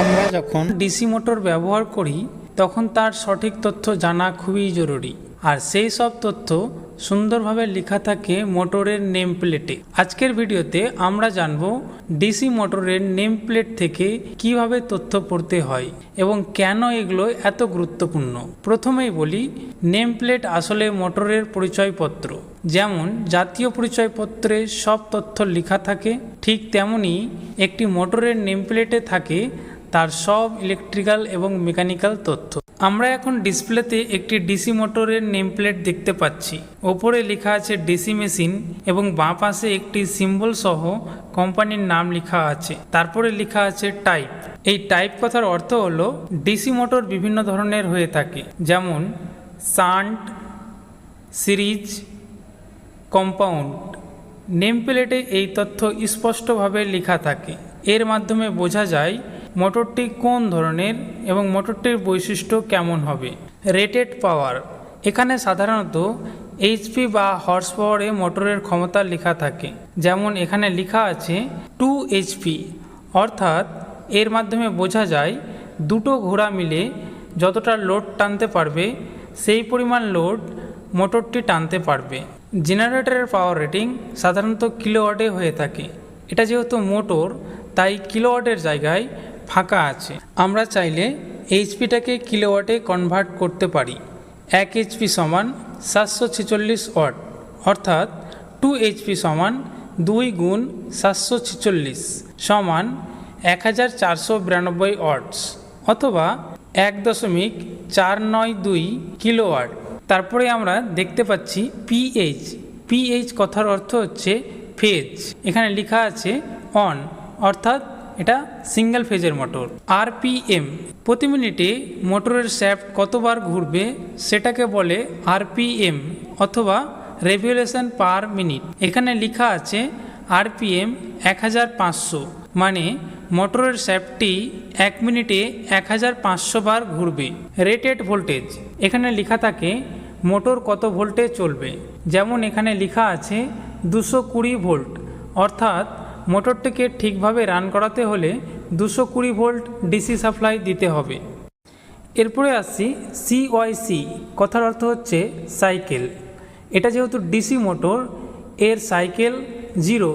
আমরা যখন DC motor ব্যবহার করি, তখন তার সঠিক তথ্য জানা খুবই জরুরি। আর সেই সব তথ্য সুন্দরভাবে লেখা থাকে মোটরের নেম প্লেটে আজকের ভিডিওতে আমরা জানব ডিসি মোটরের নেম প্লেট থেকে কীভাবে তথ্য পড়তে হয় এবং কেন এগুলো এত গুরুত্বপূর্ণ। প্রথমেই বলি নেম প্লেট আসলে মোটরের পরিচয়পত্র। যেমন জাতীয় পরিচয়পত্রে সব তথ্য লেখা থাকে, ঠিক তেমনি একটি মোটরের নেম প্লেটে থাকে তার সব ইলেকট্রিক্যাল এবং মেকানিক্যাল তথ্য। আমরা এখন ডিসপ্লেতে একটি ডিসি মোটরের নেম প্লেট দেখতে পাচ্ছি। ওপরে লেখা আছে ডিসি মেশিন এবং বাঁ পাশে একটি সিম্বল সহ কোম্পানির নাম লেখা আছে। তারপরে লেখা আছে টাইপ। এই টাইপ কথার অর্থ হলো ডিসি মোটর বিভিন্ন ধরনের হয়ে থাকে। যেমন সান্ট সিরিজ, কম্পাউন্ড। নেম প্লেটে এই তথ্য স্পষ্টভাবে লেখা থাকে। এর মাধ্যমে বোঝা যায় মোটরটি কোন ধরনের এবং মোটরটির বৈশিষ্ট্য কেমন হবে? Rated power. এখানে সাধারণত এইচপি বা হর্স পাওয়ারে মোটরের ক্ষমতা লেখা থাকে। যেমন এখানে লেখা আছে টু এইচপি। অর্থাৎ এর মাধ্যমে বোঝা যায় দুটো ঘোড়া মিলে যতটা লোড টানতে পারবে, সেই পরিমাণ লোড মোটরটি টানতে পারবে। জেনারেটরের পাওয়ার রেটিং সাধারণত কিলোওয়াটে হয়ে থাকে। এটা যেহেতু মোটর, তাই কিলোওয়াটের জায়গায় ফাঁকা আছে। আমরা চাইলে এইচপিটাকে কিলোওয়াটে কনভার্ট করতে পারি। এক এইচপি সমান সাতশো ছেচল্লিশ ওয়াট, অর্থাৎ টু এইচপি সমান দুই গুণ সাতশো ছেচল্লিশ সমান এক হাজার চারশো বিরানব্বই ওয়াটস, অথবা এক দশমিক চার নয় দুই কিলোওয়াট। তারপরে আমরা দেখতে পাচ্ছি পিএইচ। পিএইচ কথার অর্থ হচ্ছে ফেজ। এখানে লেখা আছে অন অর্থাৎ এটা সিঙ্গেল ফেজের মোটর আরপিএম প্রতি মিনিটে মোটরের শ্যাফট কতবার ঘুরবে সেটাকে বলে আরপিএম অথবা রেভুলেশন পার মিনিট এখানে লেখা আছে আরপিএম এক হাজার পাঁচশো মানে মোটরের শ্যাফটটি এক মিনিটে এক হাজার পাঁচশো বার ঘুরবে। রেটেড ভোল্টেজ এখানে লেখা থাকে মোটর কত ভোল্টে চলবে। যেমন এখানে লেখা আছে দুশো কুড়ি ভোল্ট অর্থাৎ মোটরটিকে ঠিকভাবে রান করাতে হলে দুশো কুড়ি ভোল্ট ডিসি সাপ্লাই দিতে হবে। এরপরে আসছি সিওয়াইসি কথার অর্থ হচ্ছে সাইকেল। এটা যেহেতু ডিসি মোটর, এর সাইকেল জিরো,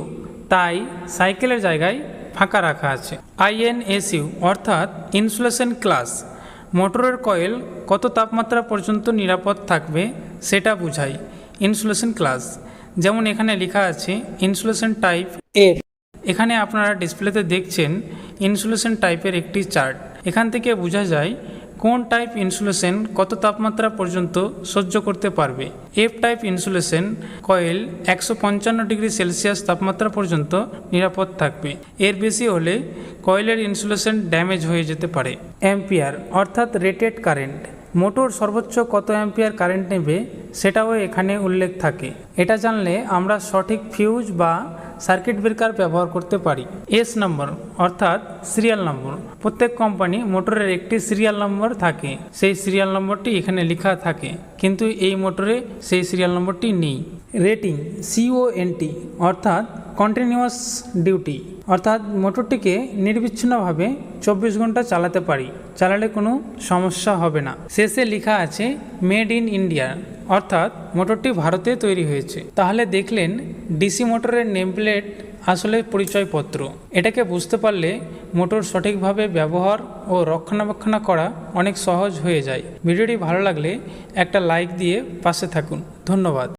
তাই সাইকেলের জায়গায় ফাঁকা রাখা আছে। আইএনএসইউ অর্থাৎ ইনসুলেশন ক্লাস মোটরের কয়েল কত তাপমাত্রা পর্যন্ত নিরাপদ থাকবে সেটা বোঝায় ইনসুলেশন ক্লাস যেমন এখানে লেখা আছে ইনসুলেশন টাইপের এখানে আপনারা ডিসপ্লেতে দেখছেন ইনসুলেশন টাইপের একটি চার্ট এখান থেকে বোঝা যায় কোন টাইপ ইনসুলেশন কত তাপমাত্রা পর্যন্ত সহ্য করতে পারবে। এফ টাইপ ইনসুলেশন কয়েল একশো পঞ্চান্ন ডিগ্রি সেলসিয়াস তাপমাত্রা পর্যন্ত নিরাপদ থাকবে। এর বেশি হলে কয়েলের ইনসুলেশন ড্যামেজ হয়ে যেতে পারে। অ্যাম্পিয়ার অর্থাৎ রেটেড কারেন্ট মোটর সর্বোচ্চ কত অ্যাম্পিয়ার কারেন্ট নেবে সেটাও এখানে উল্লেখ থাকে। এটা জানলে আমরা সঠিক ফিউজ বা সার্কিট ব্রেকার ব্যবহার করতে পারি। এস নম্বর অর্থাৎ সিরিয়াল নম্বর প্রত্যেক কোম্পানি মোটরের একটি সিরিয়াল নম্বর থাকে। সেই সিরিয়াল নম্বরটি এখানে লেখা থাকে। কিন্তু এই মোটরে সেই সিরিয়াল নম্বরটি নেই। রেটিং সিওএনটি অর্থাৎ কন্টিনিউয়াস ডিউটি অর্থাৎ মোটরটিকে নির্বিচ্ছিন্নভাবে চব্বিশ ঘণ্টা চালাতে পারি। চালালে কোনো সমস্যা হবে না। শেষে লেখা আছে মেড ইন ইন্ডিয়া অর্থাৎ মোটরটি ভারতে তৈরি হয়েছে। তাহলে দেখলেন ডিসি মোটরের নেম প্লেট আসলে পরিচয়পত্র। এটাকে বুঝতে পারলে মোটর সঠিকভাবে ব্যবহার ও রক্ষণাবেক্ষণ করা অনেক সহজ হয়ে যায়। ভিডিওটি ভালো লাগলে একটা লাইক দিয়ে পাশে থাকুন। ধন্যবাদ।